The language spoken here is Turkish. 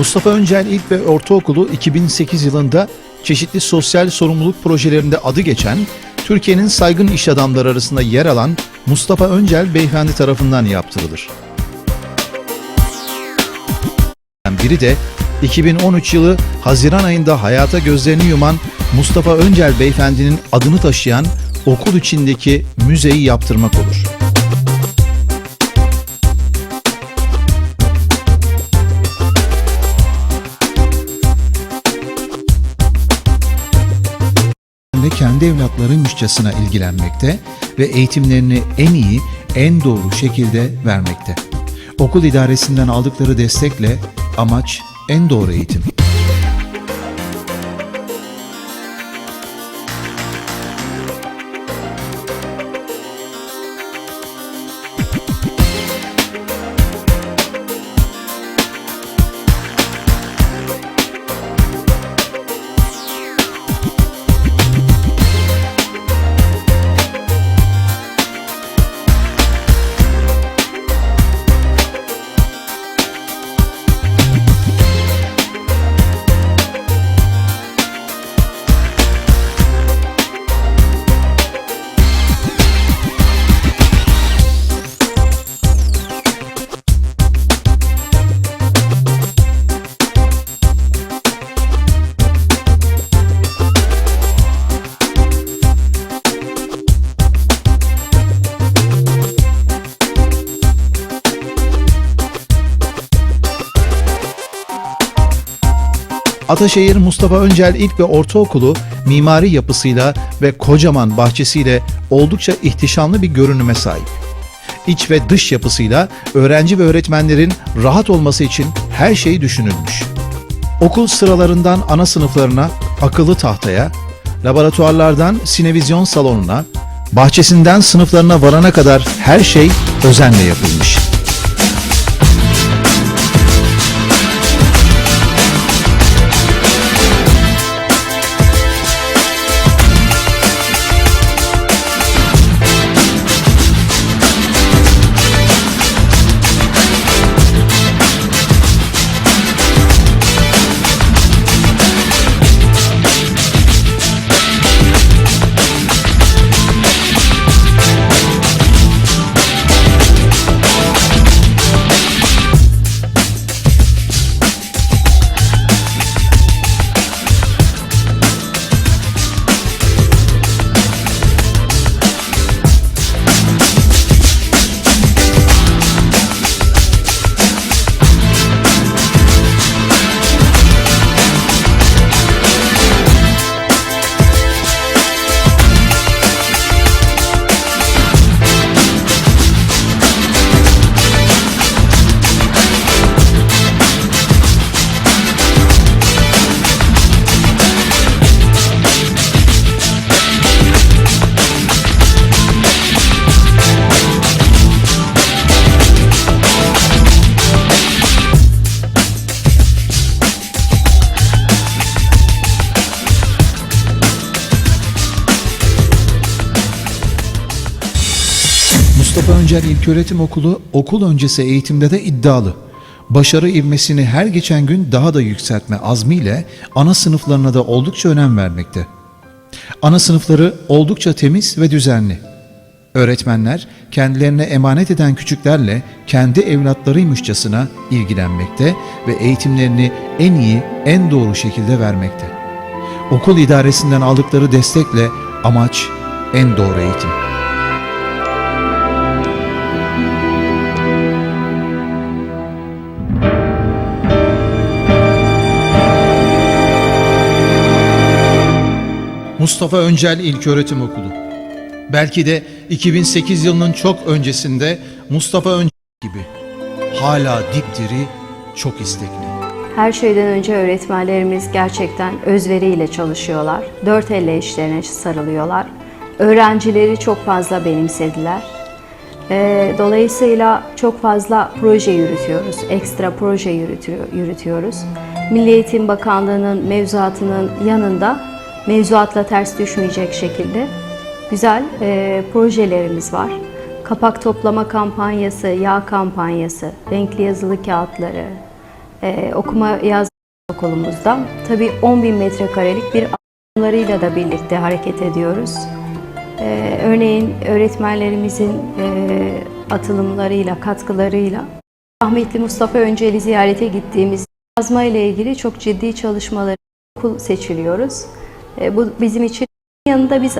Mustafa Öncel İlk ve Ortaokulu 2008 yılında çeşitli sosyal sorumluluk projelerinde adı geçen, Türkiye'nin saygın iş adamları arasında yer alan Mustafa Öncel Beyefendi tarafından yaptırılır. Biri de 2013 yılı Haziran ayında hayata gözlerini yuman Mustafa Öncel Beyefendi'nin adını taşıyan okul içindeki müzeyi yaptırmak olur. Ve kendi evlatlarıymışçasına ilgilenmekte ve eğitimlerini en iyi, en doğru şekilde vermekte. Okul idaresinden aldıkları destekle amaç en doğru eğitim. Ataşehir Mustafa Öncel İlk ve Ortaokulu mimari yapısıyla ve kocaman bahçesiyle oldukça ihtişamlı bir görünüme sahip. İç ve dış yapısıyla öğrenci ve öğretmenlerin rahat olması için her şey düşünülmüş. Okul sıralarından ana sınıflarına, akıllı tahtaya, laboratuvarlardan sinevizyon salonuna, bahçesinden sınıflarına varana kadar her şey özenle yapılmış. Öncel İlköğretim Okulu okul öncesi eğitimde de iddialı. Başarı ivmesini her geçen gün daha da yükseltme azmiyle ana sınıflarına da oldukça önem vermekte. Ana sınıfları oldukça temiz ve düzenli. Öğretmenler kendilerine emanet eden küçüklerle kendi evlatlarıymışçasına ilgilenmekte ve eğitimlerini en iyi, en doğru şekilde vermekte. Okul idaresinden aldıkları destekle amaç en doğru eğitim. Mustafa Öncel İlköğretim Okulu. Belki de 2008 yılının çok öncesinde Mustafa Öncel gibi hala dipdiri, çok istekli. Her şeyden önce öğretmenlerimiz gerçekten özveriyle çalışıyorlar. Dört elle işlerine sarılıyorlar. Öğrencileri çok fazla benimsediler. Ee, Dolayısıyla çok fazla proje yürütüyoruz, ekstra proje yürütüyor- yürütüyoruz. Milli Eğitim Bakanlığı'nın mevzuatının yanında mevzuatla ters düşmeyecek şekilde güzel e, projelerimiz var. Kapak toplama kampanyası, yağ kampanyası, renkli yazılı kağıtları, e, okuma yazma okulumuzda. Tabii 10 bin metrekarelik bir alanlarıyla da birlikte hareket ediyoruz. E, örneğin öğretmenlerimizin e, atılımlarıyla, katkılarıyla rahmetli Mustafa Öncel'i ziyarete gittiğimiz yazma ile ilgili çok ciddi çalışmaları okul seçiliyoruz. E, bu bizim için yanında biz